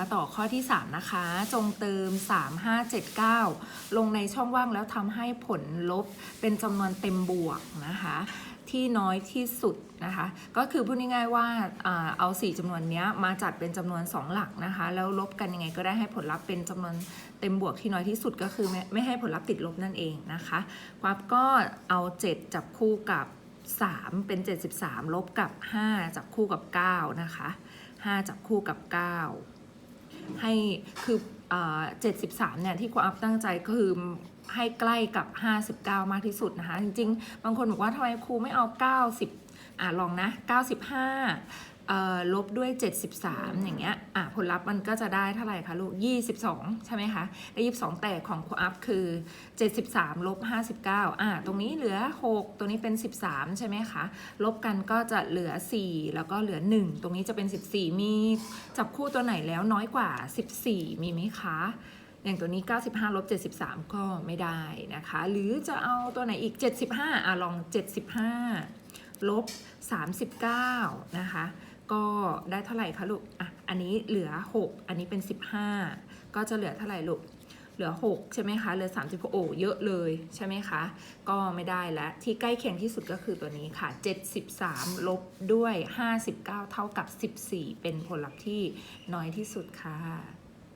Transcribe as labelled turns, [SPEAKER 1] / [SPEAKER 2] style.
[SPEAKER 1] มาต่อข้อที่ 3 นะคะ จงเติม 3579 ลงในช่องว่างแล้วทำให้ผลลบเป็นจำนวนเต็มบวกนะคะ ที่น้อยที่สุดนะคะ ก็คือพูดง่ายๆว่าอ่าเอา 4จำนวนนี้มาจัดเป็นจำนวน 2 หลักนะคะ แล้วลบกันยังไงก็ได้ให้ผลลัพธ์เป็นจำนวนเต็มบวกที่น้อยที่สุดก็คือไม่ไม่ให้ผลลัพธ์ติดลบนั่นเองนะคะความก็เอา 7 จับคู่กับ 3 เป็น 73 ลบกับ 5 จับคู่กับ 9 นะคะ5จับคู่กับ 9 ให้คือเจ็ดสิบสามเนี่ยที่ครูอัพตั้งใจคือให้ใกล้กับ 59 มากที่สุดนะคะ จริง ๆ บางคนบอกว่าทำไมครูไม่เอา 90 อะลองนะ 95เอ่อลบด้วย 73 อย่างเงี้ยอะผลลัพธ์มันก็จะได้เท่าไหร่คะลูก 22 ใช่ไหมคะได้22 แต่ของครูอัพคือ 73 ลบ 59 อะตรงนี้เหลือ 6 ตัวนี้เป็น 13 ใช่ไหมคะ ลบกันก็จะเหลือ 4 แล้วก็เหลือ 1 ตรงนี้จะเป็น 14 มีจับคู่ตัวไหนแล้วน้อยกว่า 14 มีไหมคะอย่างตัวนี้ 95ลบ73 ก็ไม่ได้นะคะ หรือจะเอาตัวไหนอีก 75อะลอง 75 ลบ 39 นะคะ ก็ได้เท่าไหร่คะลูก อะ อันนี้เหลือ 6 อันนี้เป็น 15 ก็จะเหลือเท่าไหร่ลูก เหลือ 6 ใช่ไหมคะ เหลือ 36โอ้เยอะเลยใช่ไหมคะ ก็ไม่ได้แล้ว ที่ใกล้เคียงที่สุดก็คือตัวนี้ค่ะ 73 ลบด้วย 59 เท่ากับ 14 เป็นผลลัพธ์ที่น้อยที่สุดค่ะ